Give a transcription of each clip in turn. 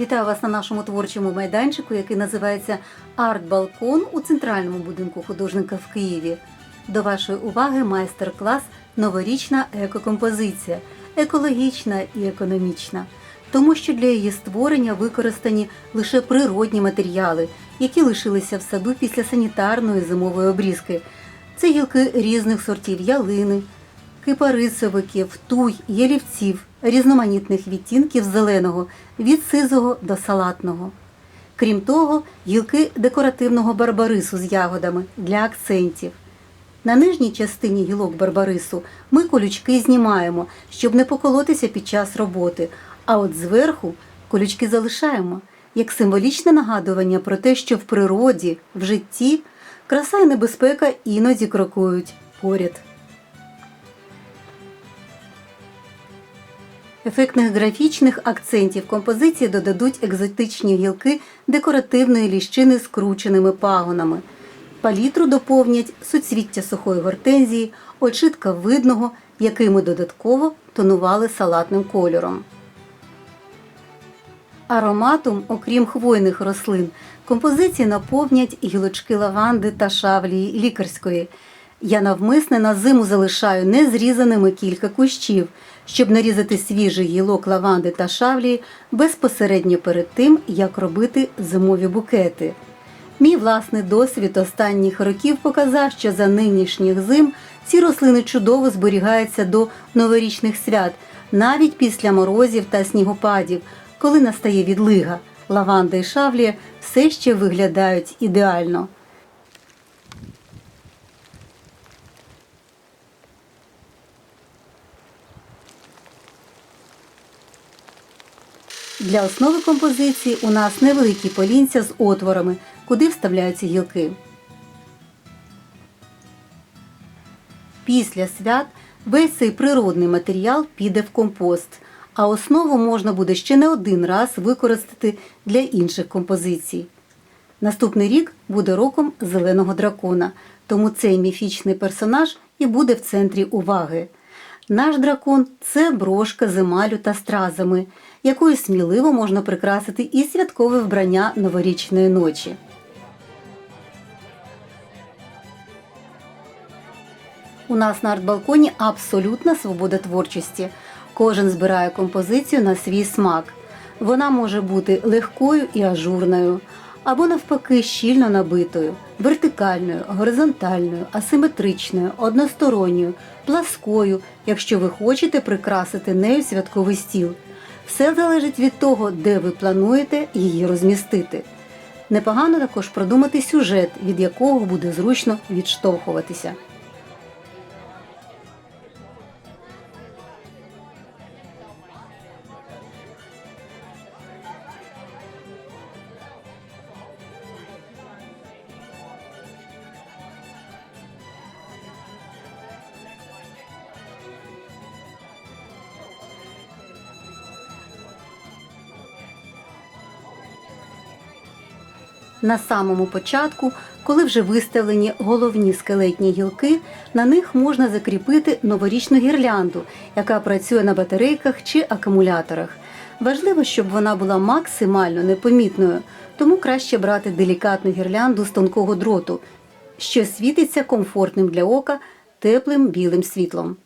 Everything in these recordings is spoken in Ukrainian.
Вітаю вас на нашому творчому майданчику, який називається Арт-Балкон у центральному будинку художника в Києві. До вашої уваги майстер-клас Новорічна екокомпозиція, екологічна і економічна, тому що для її створення використані лише природні матеріали, які лишилися в саду після санітарної зимової обрізки. Це гілки різних сортів ялини, кипарисовиків, туй, ялівців, різноманітних відтінків зеленого від сизого до салатного. Крім того, гілки декоративного барбарису з ягодами для акцентів. На нижній частині гілок барбарису ми колючки знімаємо, щоб не поколотися під час роботи, а от зверху колючки залишаємо як символічне нагадування про те, що в природі, в житті краса і небезпека іноді крокують поряд. Ефектних графічних акцентів композиції додадуть екзотичні гілки декоративної ліщини з крученими пагонами. Палітру доповнять суцвіття сухої гортензії, очитка видного, який ми додатково тонували салатним кольором. Ароматом, окрім хвойних рослин, композиції наповнять гілочки лаванди та шавлії лікарської. Я навмисне на зиму залишаю незрізаними кілька кущів, щоб нарізати свіжий гілок лаванди та шавлії безпосередньо перед тим, як робити зимові букети. Мій власний досвід останніх років показав, що за нинішніх зим ці рослини чудово зберігаються до новорічних свят, навіть після морозів та снігопадів, коли настає відлига. Лаванда і шавлія все ще виглядають ідеально. Для основи композиції у нас невеликі полінця з отворами, куди вставляються гілки. Після свят весь цей природний матеріал піде в компост, а основу можна буде ще не один раз використати для інших композицій. Наступний рік буде роком зеленого дракона, тому цей міфічний персонаж і буде в центрі уваги. Наш дракон це брошка з емалю та стразами, якою сміливо можна прикрасити і святкове вбрання новорічної ночі. У нас на арт-балконі абсолютна свобода творчості. Кожен збирає композицію на свій смак. Вона може бути легкою і ажурною, або навпаки щільно набитою, вертикальною, горизонтальною, асиметричною, односторонньою, пласкою, якщо ви хочете прикрасити нею святковий стіл. Все залежить від того, де ви плануєте її розмістити. Непогано також продумати сюжет, від якого буде зручно відштовхуватися. На самому початку, коли вже виставлені головні скелетні гілки, на них можна закріпити новорічну гірлянду, яка працює на батарейках чи акумуляторах. Важливо, щоб вона була максимально непомітною, тому краще брати делікатну гірлянду з тонкого дроту, що світиться комфортним для ока теплим білим світлом.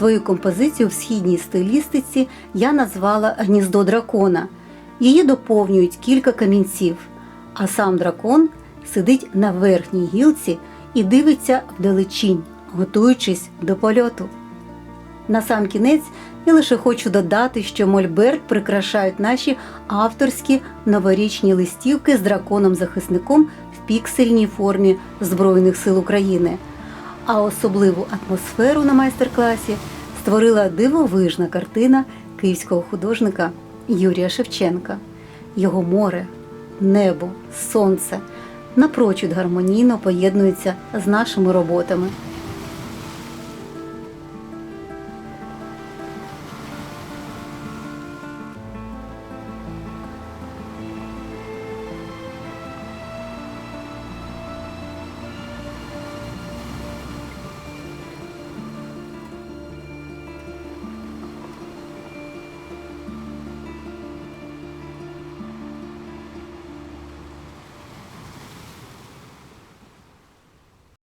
Свою композицію в східній стилістиці я назвала Гніздо дракона. Її доповнюють кілька камінців. а сам дракон сидить на верхній гілці і дивиться вдалечінь, готуючись до польоту. На сам кінець я лише хочу додати, що Мольберт прикрашають наші авторські новорічні листівки з драконом-захисником в піксельній формі Збройних сил України. А особливу атмосферу на майстер-класі створила дивовижна картина київського художника Юрія Шевченка. Його море, небо, сонце напрочуд гармонійно поєднуються з нашими роботами.